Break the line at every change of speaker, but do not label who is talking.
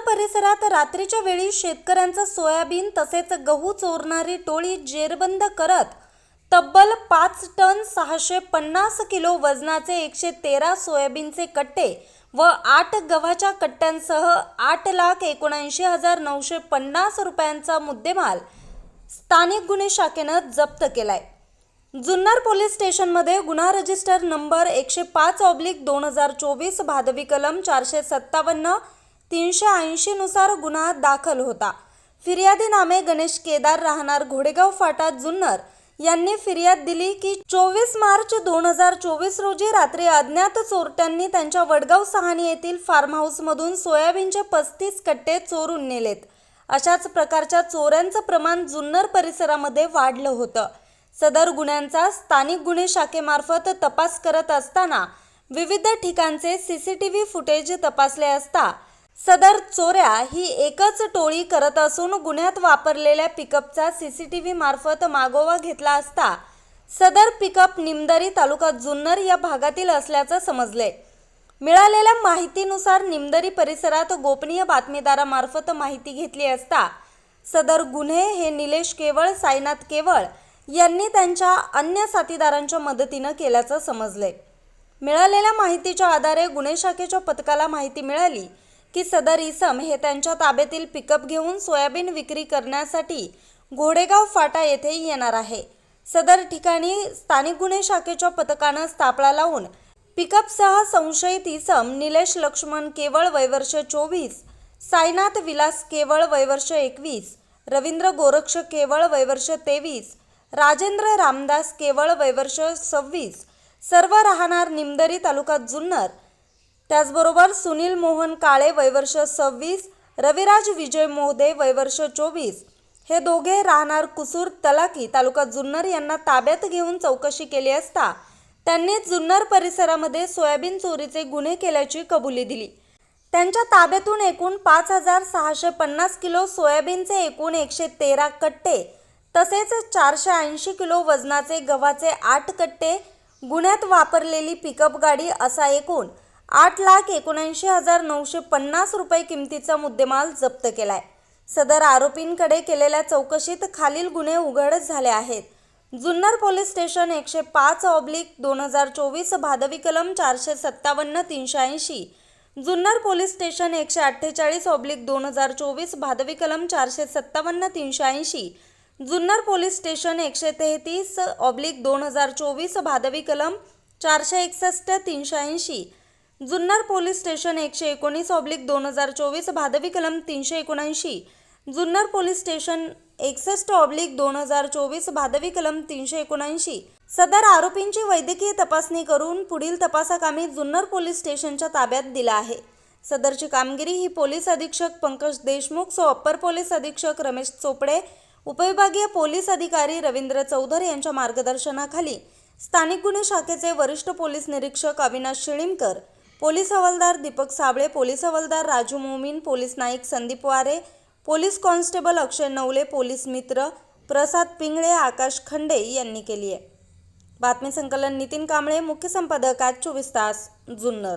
परिसरात रात्रीच्या वेळी शेतकऱ्यांचं सोयाबीन तसेच गहू चोरणारी टोळी जेरबंद करत तब्बल पाच टन सहाशे पन्नास किलो वजनाचे एकशे तेरा सोयाबीनचे कट्टे व आठ गव्हाच्या कट्ट्यांसह आठ लाख एकोणऐंशी हजार नऊशे पन्नास रुपयांचा मुद्देमाल स्थानिक गुन्हे शाखेनं जप्त केलाय. जुन्नर पोलीस स्टेशनमध्ये गुन्हा रजिस्टर नंबर एकशे पाच ऑब्लिक दोन हजार चोवीस भादवी कलम चारशे सत्तावन्न तीनशे ऐंशीनुसार गुन्हा दाखल होता. फिर्यादी नामे गणेश केदार राहणार घोडेगाव फाटा जुन्नर यांनी फिर्याद दिली की चोवीस मार्च दोन हजार चोवीस रोजी रात्री अज्ञात चोरट्यांनी त्यांच्या वडगाव सहानी येथील फार्म हाऊसमधून सोयाबीनचे पस्तीस कट्टे चोरून नेलेत. अशाच प्रकारच्या चोऱ्यांचं प्रमाण जुन्नर परिसरामध्ये वाढलं होतं. सदर गुन्ह्यांचा स्थानिक गुन्हे शाखेमार्फत तपास करत असताना विविध ठिकाणचे C C T V footage तपासले असता सदर चोऱ्या ही एकच टोळी करत असून गुन्ह्यात वापरलेल्या पिकअपचा सीसीटीव्ही मार्फत मागोवा घेतला असता सदर पिकअप निमदरी तालुका जुन्नर या भागातील असल्याचं समजले. मिळालेल्या माहितीनुसार निमदरी परिसरात गोपनीय बातमीदारामार्फत माहिती घेतली असता सदर गुन्हे हे निलेश केवळ साईनाथ केवळ यांनी त्यांच्या अन्य साथीदारांच्या मदतीनं केल्याचं समजले. मिळालेल्या माहितीच्या आधारे गुन्हे शाखेच्या पथकाला माहिती मिळाली. की सदर इसम हे त्यांच्या ताब्यातील पिकअप घेऊन सोयाबीन विक्री करण्यासाठी घोडेगाव फाटा येथे येणार आहे. सदर ठिकाणी स्थानिक गुन्हे शाखेच्या पथकानं स्थापळा लावून पिकअपसह संशयित इसम निलेश लक्ष्मण केवळ वयवर्ष चोवीस साईनाथ विलास केवळ वयवर्ष एकवीस रवींद्र गोरक्ष केवळ वयवर्ष तेवीस राजेंद्र रामदास केवळ वयवर्ष सव्वीस सर्व राहणार निमदरी तालुका जुन्नर त्याचबरोबर सुनील मोहन काळे वयवर्ष सव्वीस रविराज विजय मोहदे वयवर्ष चोवीस. हे दोघे राहणार कुसूर तलाकी तालुका जुन्नर यांना ताब्यात घेऊन चौकशी केली असता त्यांनी जुन्नर परिसरामध्ये सोयाबीन चोरीचे गुन्हे केल्याची कबुली दिली. त्यांच्या ताब्यातून एकूण पाच हजार सहाशे पन्नास किलो सोयाबीनचे एकूण एकशे तेरा कट्टे तसेच चारशे ऐंशी किलो वजनाचे गव्हाचे आठ कट्टे गुन्ह्यात वापरलेली पिकअप गाडी असा एकूण आठ लाख एकोणऐंशी हजार नऊशे पन्नास रुपये किमतीचा मुद्देमाल जप्त केलाय. सदर आरोपींकडे केलेल्या चौकशीत खालील गुन्हे उघड झाले आहेत. जुन्नर पोलीस स्टेशन एकशे पाच ऑब्लिक दोन हजार चोवीस भादवी कलम चारशे सत्तावन्न तीनशे ऐंशी जुन्नर पोलीस स्टेशन एकशे अठ्ठेचाळीस ऑब्लिक दोन हजार चोवीस भादवी कलम चारशे सत्तावन्न तीनशे ऐंशी जुन्नर पोलीस स्टेशन एकशे तेहतीस ऑब्लिक दोन हजार चोवीस भादवी कलम चारशे एकसष्ट तीनशे ऐंशी जुन्नर पोलीस स्टेशन एकशे एकोणीस ऑब्लिक दोन हजार चोवीस भादवी कलम तीनशे एकोणऐंशी. जुन्नर पोलीस स्टेशन एकसष्ट ऑब्लिक दोन हजार चोवीस भादवी कलम तीनशे एकोणऐंशी. सदर आरोपींची वैद्यकीय तपासणी करून पुढील तपासाकामी जुन्नर पोलीस स्टेशनच्या ताब्यात दिला आहे. सदरची कामगिरी ही पोलीस अधीक्षक पंकज देशमुख सो अप्पर पोलीस अधीक्षक रमेश चोपडे उपविभागीय पोलीस अधिकारी रवींद्र चौधर यांच्या मार्गदर्शनाखाली. स्थानिक गुन्हे शाखेचे वरिष्ठ पोलीस निरीक्षक अविनाश शिळीमकर पोलीस हवालदार दीपक साबळे पोलीस हवालदार Raju Momin police naik Sandeep Ware police constable Akshay Navale police मित्र प्रसाद पिंगळे आकाश खंडे यांनी केली आहे. बातमी संकलन नितीन कांबळे मुख्य संपादक आज चोवीस तास जुन्नर.